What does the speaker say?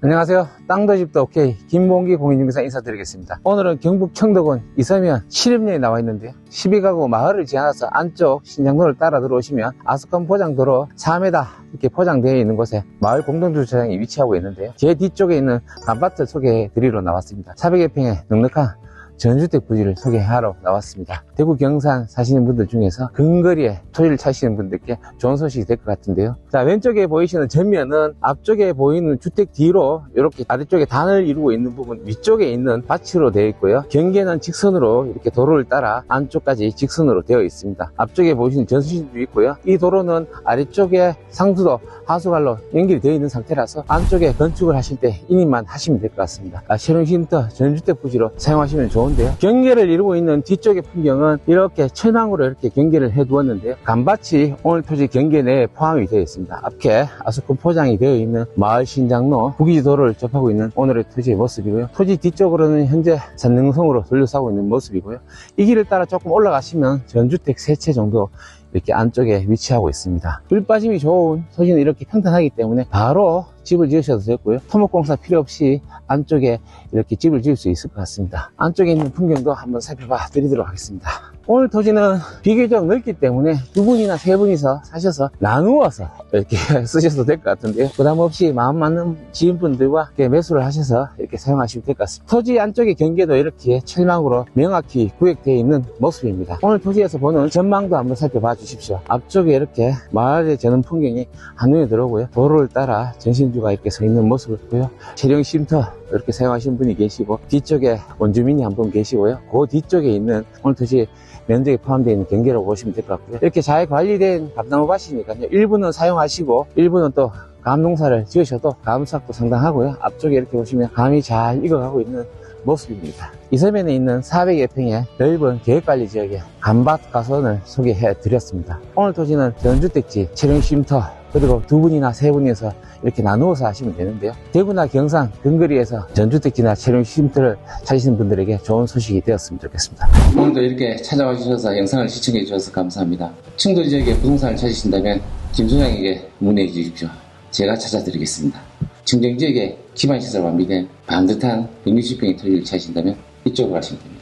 안녕하세요. 땅도 집도 오케이. 김봉기 공인중개사 인사드리겠습니다. 오늘은 경북 청도군 이서면 7읍리에 나와 있는데요. 12가구 마을을 지나서 안쪽 신장로를 따라 들어오시면 아스콘 포장도로 4m 이렇게 포장되어 있는 곳에 마을 공동주차장이 위치하고 있는데요. 제 뒤쪽에 있는 아파트 소개해 드리러 나왔습니다. 400여 평의 넉넉한 전주택 부지를 소개하러 나왔습니다. 대구 경산 사시는 분들 중에서 근거리에 토지를 찾으시는 분들께 좋은 소식이 될 것 같은데요. 자, 왼쪽에 보이시는 전면은 앞쪽에 보이는 주택 뒤로 이렇게 아래쪽에 단을 이루고 있는 부분 위쪽에 있는 밭으로 되어 있고요. 경계는 직선으로 이렇게 도로를 따라 안쪽까지 직선으로 되어 있습니다. 앞쪽에 보이시는 전수신도 있고요. 이 도로는 아래쪽에 상수도 하수관로 연결이 되어 있는 상태라서 안쪽에 건축을 하실 때 인입만 하시면 될 것 같습니다. 아, 쉐롱쉼터 전주택 부지로 사용하시면 좋은 데요. 경계를 이루고 있는 뒤쪽의 풍경은 이렇게 천왕으로 이렇게 경계를 해 두었는데요. 간밭이 오늘 토지 경계 내에 포함이 되어 있습니다. 앞에 아스콘 포장이 되어 있는 마을 신장로 부기지도를 접하고 있는 오늘의 토지의 모습이고요. 토지 뒤쪽으로는 현재 산능성으로 둘러싸고 있는 모습이고요. 이 길을 따라 조금 올라가시면 전주택 세 채 정도 이렇게 안쪽에 위치하고 있습니다. 물 빠짐이 좋은 토지는 이렇게 평탄하기 때문에 바로 집을 지으셔도 되고요. 토목공사 필요 없이 안쪽에 이렇게 집을 지을 수 있을 것 같습니다. 안쪽에 있는 풍경도 한번 살펴봐 드리도록 하겠습니다. 오늘 토지는 비교적 넓기 때문에 두 분이나 세 분이서 사셔서 나누어서 이렇게 쓰셔도 될 것 같은데요. 부담 없이 마음 맞는 지인분들과 매수를 하셔서 이렇게 사용하시면 될 것 같습니다. 토지 안쪽의 경계도 이렇게 철망으로 명확히 구획되어 있는 모습입니다. 오늘 토지에서 보는 전망도 한번 살펴봐 주십시오. 앞쪽에 이렇게 마을에 저는 풍경이 한눈에 들어오고요. 도로를 따라 전신주가 이렇게 서 있는 모습을 보고요. 체령 쉼터 이렇게 사용하시는 분이 계시고 뒤쪽에 원주민이 한 분 계시고요. 그 뒤쪽에 있는 오늘 토지 면적에 포함되어 있는 경계라고 보시면 될 것 같고요. 이렇게 잘 관리된 감나무 밭이니까요. 일부는 사용하시고 일부는 또 감농사를 지으셔도 감수학도 상당하고요. 앞쪽에 이렇게 보시면 감이 잘 익어가고 있는 모습입니다. 이서면에 있는 400여 평의 넓은 계획관리 지역의 간밭 가선을 소개해 드렸습니다. 오늘 토지는 전주택지, 체령쉼터, 그리고 두 분이나 세 분이서 이렇게 나누어서 하시면 되는데요. 대구나 경산 근거리에서 전주택지나 체령쉼터를 찾으시는 분들에게 좋은 소식이 되었으면 좋겠습니다. 오늘도 이렇게 찾아와 주셔서 영상을 시청해 주셔서 감사합니다. 충도 지역에 부동산을 찾으신다면 김 소장에게 문의해 주십시오. 제가 찾아드리겠습니다. 청정 지역에 기반시설 완비된 반듯한 160평의 토지를 찾으신다면 이쪽으로 가시면 됩니다.